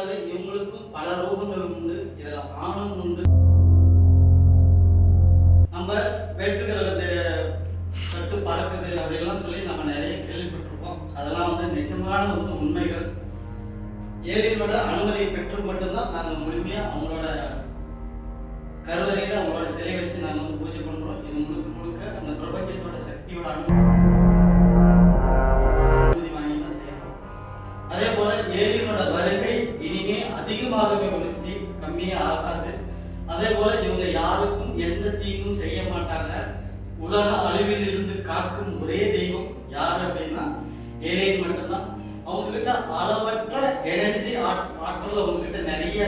போலவே இவங்களுக்கும் பல ரூபங்கள் உண்டு. இதில் ஆணும் உண்டு. நம்ம வெற்றுகிறது கட்டு பறக்குது அப்படின்லாம் சொல்லி நம்ம நிறைய கேள்விப்பட்டிருக்கோம் அதெல்லாம் வந்து நிஜமான வந்து உண்மைகள். ஏழியனோட அனுமதியை பெற்று மட்டும்தான் நாங்கள் முழுமையாக அவங்களோட கருவறையில் அவங்களோட சிலை வச்சு நாங்கள் வந்து பூஜை பண்ணுறோம் இது முழுக்க முழுக்க அந்த பிரபஞ்சத்தோட சக்தியோட அனுமதி. அதிகமாகவே கம்மியே ஆகாது. அதே போல இவங்க யாருக்கும் எந்த தீங்கும் செய்ய மாட்டாங்க. உலக அழிவில் இருந்து காக்கும் ஒரே தெய்வம் யார் அப்படின்னா ஏலியன் மட்டும்தான். அவங்க கிட்ட அளவற்ற எனர்ஜி ஆற்றல் அவங்க கிட்ட நிறைய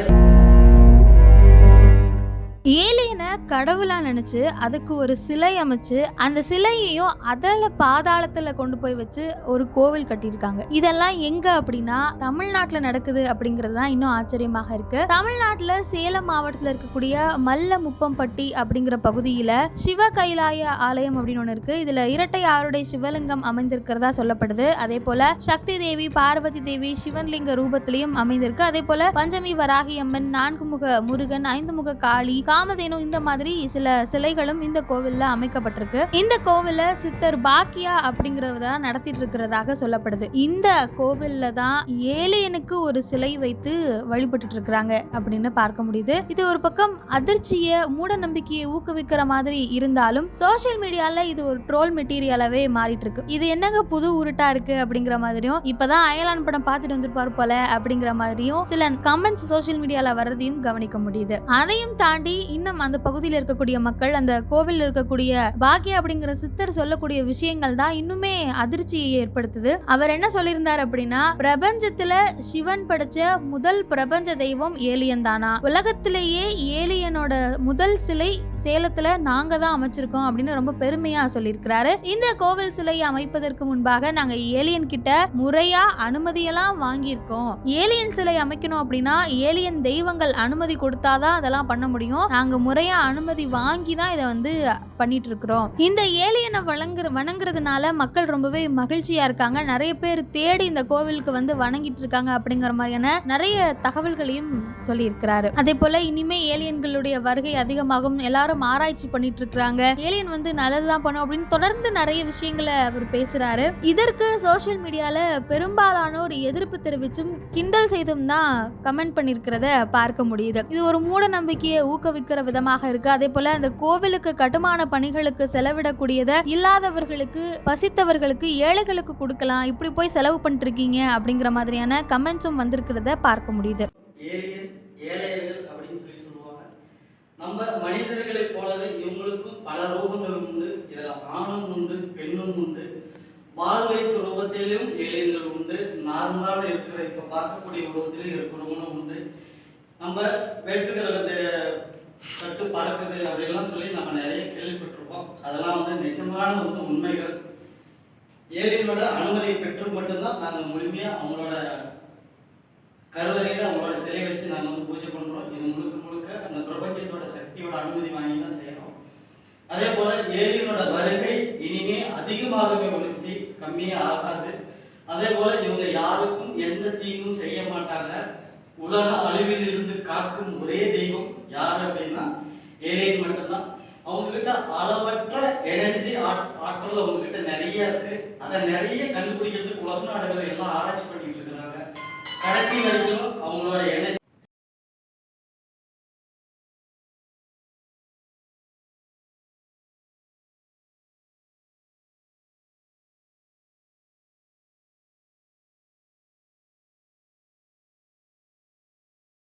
ஏலியனை கடவுளா நினைச்சு அதுக்கு ஒரு சிலை அமைச்சு அந்த சிலையையும் அதில் பாதாளத்துல கொண்டு போய் வச்சு ஒரு கோவில் கட்டியிருக்காங்க. இதெல்லாம் எங்க அப்படின்னா தமிழ்நாட்டில் நடக்குது அப்படிங்கிறது தான் இன்னும் ஆச்சரியமாக இருக்கு. தமிழ்நாட்டில் சேலம் மாவட்டத்தில் இருக்கக்கூடிய மல்ல முப்பம்பட்டி அப்படிங்கிற பகுதியில சிவ கைலாய ஆலயம் அப்படின்னு ஒன்று இருக்கு. இதுல இரட்டை ஆறுடைய சிவலிங்கம் அமைந்திருக்கிறதா சொல்லப்படுது. அதே போல சக்தி தேவி பார்வதி தேவி சிவன்லிங்க ரூபத்திலையும் அமைந்திருக்கு. அதே போல பஞ்சமி வராகி அம்மன் நான்கு முக முருகன் ஐந்து முக காளி காமதேனு இந்த மாதிரி சில சிலைகளும் இந்த கோவில்ல அமைக்கப்பட்டிருக்கு. இந்த கோவில சித்தர் பாக்கியா அப்படிங்கிறவ தான் நடத்திட்டு இருக்கிறதாக சொல்லப்படுது. இந்த கோவில்ல தான் ஏலியனுக்கு ஒரு சிலை வைத்து வழிபட்டு இருக்கிறாங்க அப்படின்னு பார்க்க முடியுது. இது ஒரு பக்கம் அதிர்ச்சியை மூட நம்பிக்கையை ஊக்குவிக்கிற மாதிரி இருந்தாலும் சோஷியல் மீடியால இது ஒரு ட்ரோல் மெட்டீரியலாவே மாறிட்டு இருக்கு இது என்னங்க புது உருட்டா இருக்கு அப்படிங்கிற மாதிரியும் இப்பதான் அயலான் படம் பார்த்துட்டு வந்திருப்பாரு போல அப்படிங்கிற மாதிரியும் சில கமெண்ட்ஸ் சோஷியல் மீடியால வர்றதையும் கவனிக்க முடியுது. அதையும் தாண்டி இன்னும் அந்த பகுதியில் இருக்கக்கூடிய மக்கள் அந்த கோவில் இருக்கக்கூடிய பாக்கிய அப்படிங்கிற சித்தர் சொல்லக்கூடிய விஷயங்கள் தான் இன்னுமே அதிர்ச்சியை ஏற்படுத்துது. அவர் என்ன சொல்லியிருந்தார் அப்படின்னா பிரபஞ்சத்துல சிவன் படைச்ச முதல் பிரபஞ்ச தெய்வம் ஏலியன் தானா? உலகத்திலேயே ஏலியனோட முதல் சிலை சேலத்துல நாங்க தான் அமைச்சிருக்கோம் அப்படின்னு ரொம்ப பெருமையா சொல்லியிருக்கிறாரு. இந்த கோவில் சிலையை அமைப்பதற்கு முன்பாக நாங்க ஏலியன் கிட்ட முறையா அனுமதியெல்லாம் வாங்கியிருக்கோம். ஏலியன் சிலை அமைக்கணும் அப்படின்னா ஏலியன் தெய்வங்கள் அனுமதி கொடுத்தாதான் அதெல்லாம் பண்ண முடியும். நாங்க முறையா அனுமதி வாங்கி தான் இதை வந்து பண்ணிட்டு இருக்கிறோம் இந்த ஏலியனை வழங்குற வணங்குறதுனால மக்கள் ரொம்பவே மகிழ்ச்சியா இருக்காங்க. நிறைய பேர் தேடி இந்த கோவிலுக்கு வந்து வணங்கிட்டு இருக்காங்க அப்படிங்கிற மாதிரியான நிறைய தகவல்களையும் சொல்லியிருக்கிறாரு. அதே போல இனிமே ஏலியன்களுடைய வருகை அதிகமாகும். எல்லாரும் ஆராய்ச்சி பண்ணிட்டு இருக்கிறாங்க ஏலியன் வந்து நல்லதுதான் பண்ணும் அப்படின்னு தொடர்ந்து நிறைய விஷயங்களை அவர் பேசுறாரு. இதற்கு சோஷியல் மீடியால பெரும்பாலானோர் எதிர்ப்பு தெரிவிச்சும் கிண்டல் செய்தும் தான் கமெண்ட் பண்ணிருக்கிறத பார்க்க முடியுது. இது ஒரு மூட நம்பிக்கையை இருக்கிற விதமாக இருக்கு. அதே போல அந்த கோவிலுக்கு கட்டுமான பணிகளுக்கு செலவிடக்கூடியத இல்லாதவர்களுக்கு பசித்தவர்களுக்கு ஏழைகளுக்கு கொடுக்கலாம். இப்படி போய் செலவு பண்ணிட்டு இருக்கீங்க அப்படிங்கிற மாதிரியான கமெண்ட்ஸும் வந்திருக்கிறத பார்க்க முடியுது. நம்ம மனிதர்களைப் போலவே இவங்களுக்கும் பல ரூபங்களும் உண்டு. இதில் ஆணும் உண்டு பெண்ணும் உண்டு. பால் வைத்த ரூபத்திலும் ஏழைகள் உண்டு. நார்மலாக இருக்கிற இப்போ பார்க்கக்கூடிய உருவத்திலும் இருக்கிறவங்களும் உண்டு. நம்ம வெற்றுகிறது கட்டு பறக்குது அப்படின்லாம் சொல்லி நம்ம நிறைய கேள்விப்பட்டிருப்போம். அதெல்லாம் வந்து நிஜமான வந்து உண்மைகள். ஏலியனோட அனுமதியை பெற்று மட்டும்தான் நாங்கள் முழுமையாக அவங்களோட கருவறையில் அவங்களோட சிலை வச்சு நாங்கள் வந்து பூஜை பண்ணுறோம் இது முழுக்க முழுக்க அந்த பிரபஞ்சத்தோட சக்தியோட அனுமதி வாங்கி தான் செய்கிறோம் அதே போல் ஏலியனோட வருகை இனிமே அதிகமாகவே ஒழிச்சு கம்மியே ஆகாது. அதே போல் இவங்க யாருக்கும் எந்த தீங்கும் செய்ய மாட்டாங்க. உலக அழிவில் இருந்து காக்கும் ஒரே தெய்வம் யார் அப்படின்னா ஏலியன் மட்டும்தான். அவங்க கிட்ட அளவற்ற எனர்ஜி ஆற்றல் அவங்க கிட்ட நிறைய இருக்கு. அதை நிறைய கண்டுபிடிக்கிறதுக்கு உலக நாடுகள் எல்லாம் ஆராய்ச்சி பண்ணிட்டு இருக்கிறாங்க. கடைசி வரைக்கும் அவங்களோட எனர்ஜி